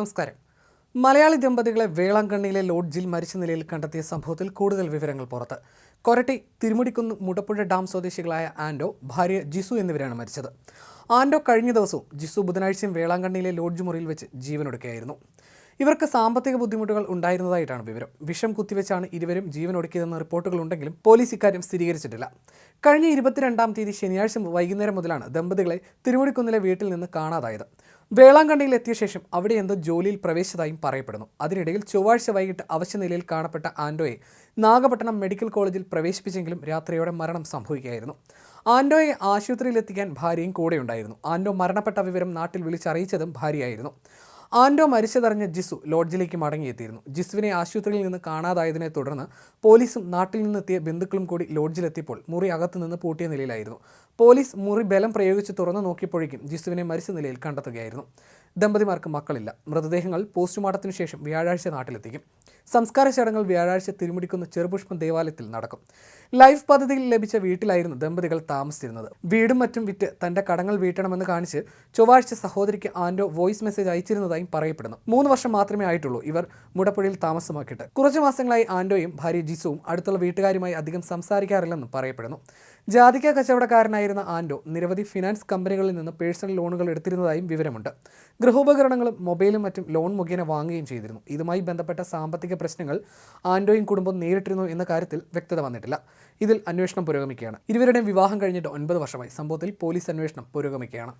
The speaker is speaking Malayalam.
നമസ്കാരം. മലയാളി ദമ്പതികളെ വേളാങ്കണ്ണിയിലെ ലോഡ്ജിൽ മരിച്ച നിലയിൽ കണ്ടെത്തിയ സംഭവത്തിൽ കൂടുതൽ വിവരങ്ങൾ പുറത്ത്. കൊരട്ടി തിരുമുടിക്കുന്ന് മുടപ്പുഴ ഡാം സ്വദേശികളായ ആൻഡോ ഭാര്യ ജിസു എന്നിവരാണ് മരിച്ചത്. ആൻഡോ കഴിഞ്ഞ ദിവസവും ജിസു ബുധനാഴ്ചയും വേളാങ്കണ്ണിയിലെ ലോഡ്ജ് മുറിയിൽ വെച്ച് ജീവനൊടുക്കുകയായിരുന്നു ഇവർക്ക് സാമ്പത്തിക ബുദ്ധിമുട്ടുകൾ ഉണ്ടായിരുന്നതായിട്ടാണ് വിവരം. വിഷം കുത്തിവെച്ചാണ് ഇരുവരും ജീവൻ ഒടുക്കിയതെന്ന റിപ്പോർട്ടുകളുണ്ടെങ്കിലും പോലീസ് ഇക്കാര്യം സ്ഥിരീകരിച്ചിട്ടില്ല. കഴിഞ്ഞ ഇരുപത്തിരണ്ടാം തീയതി ശനിയാഴ്ച വൈകുന്നേരം മുതലാണ് ദമ്പതികളെ തിരുമുടിക്കുന്നിലെ വീട്ടിൽ നിന്ന് കാണാതായത്. വേളാങ്കണ്ണിയിൽ എത്തിയ ശേഷം അവിടെ എന്തോ ജോലിയിൽ പ്രവേശിച്ചതായും പറയപ്പെടുന്നു. അതിനിടയിൽ ചൊവ്വാഴ്ച വൈകിട്ട് അവശ്യനിലയിൽ കാണപ്പെട്ട ആൻഡോയെ നാഗപട്ടണം മെഡിക്കൽ കോളേജിൽ പ്രവേശിപ്പിച്ചെങ്കിലും രാത്രിയോടെ മരണം സംഭവിക്കുകയായിരുന്നു. ആൻഡോയെ ആശുപത്രിയിൽ എത്തിക്കാൻ ഭാര്യയും കൂടെയുണ്ടായിരുന്നു. ആൻഡോ മരണപ്പെട്ട വിവരം നാട്ടിൽ വിളിച്ചറിയിച്ചതും ഭാര്യയായിരുന്നു. ആൻഡോ മരിച്ചതറിഞ്ഞ ജിസു ലോഡ്ജിലേക്ക് മടങ്ങിയെത്തിയിരുന്നു. ജിസുവിനെ ആശുപത്രിയിൽ നിന്ന് കാണാതായതിനെ തുടർന്ന് പോലീസും നാട്ടിൽ നിന്നെത്തിയ ബന്ധുക്കളും കൂടി ലോഡ്ജിലെത്തിയപ്പോൾ മുറി അകത്തു നിന്ന് പൂട്ടിയ നിലയിലായിരുന്നു. പോലീസ് മുറി ബലം പ്രയോഗിച്ച് തുറന്നു നോക്കിയപ്പോഴേക്കും ജിസുവിനെ മരിച്ച നിലയിൽ കണ്ടെത്തുകയായിരുന്നു. ദമ്പതിമാർക്ക് മക്കളില്ല. മൃതദേഹങ്ങൾ പോസ്റ്റ്മോർട്ടത്തിനു ശേഷം വ്യാഴാഴ്ച നാട്ടിലെത്തിക്കും. സംസ്കാര ചടങ്ങുകൾ വ്യാഴാഴ്ച തിരുമുടിക്കുന്ന ചെറുപുഷ്പം ദേവാലയത്തിൽ നടക്കും. ലൈഫ് പദ്ധതിയിൽ ലഭിച്ച വീട്ടിലായിരുന്നു ദമ്പതികൾ താമസിച്ചിരുന്നത്. വീടും മറ്റും വിറ്റ് തന്റെ കടങ്ങൾ വീട്ടണമെന്ന് കാണിച്ച് ചൊവ്വാഴ്ച സഹോദരിക്ക് ആൻഡോ വോയിസ് മെസ്സേജ് അയച്ചിരുന്നതായും പറയപ്പെടുന്നു. മൂന്ന് വർഷം മാത്രമേ ആയിട്ടുള്ളൂ ഇവർ മുടപ്പുഴയിൽ താമസമാക്കിയിട്ട്. കുറച്ച് മാസങ്ങളായി ആൻഡോയും ഭാര്യ ജിസുവും അടുത്തുള്ള വീട്ടുകാരുമായി അധികം സംസാരിക്കാറില്ലെന്നും പറയപ്പെടുന്നു. ജാതിക്ക കച്ചവടക്കാരനായിരുന്ന ആൻഡോ നിരവധി ഫിനാൻസ് കമ്പനികളിൽ നിന്ന് പേഴ്സണൽ ലോണുകൾ എടുത്തിരുന്നതായും വിവരമുണ്ട്. ഗൃഹോപകരണങ്ങളും മൊബൈലും മറ്റും ലോൺ മുഖേന വാങ്ങുകയും ചെയ്തിരുന്നു. ഇതുമായി ബന്ധപ്പെട്ട സാമ്പത്തിക പ്രശ്നങ്ങൾ ആൻഡോയും കുടുംബം നേരിട്ടിരുന്നു എന്ന കാര്യത്തിൽ വ്യക്തത വന്നിട്ടില്ല. ഇതിൽ അന്വേഷണം പുരോഗമിക്കുകയാണ്. ഇരുവരുടെയും വിവാഹം കഴിഞ്ഞിട്ട് ഒൻപത് വർഷമായി. സംഭവത്തിൽ പോലീസ് അന്വേഷണം പുരോഗമിക്കുകയാണ്.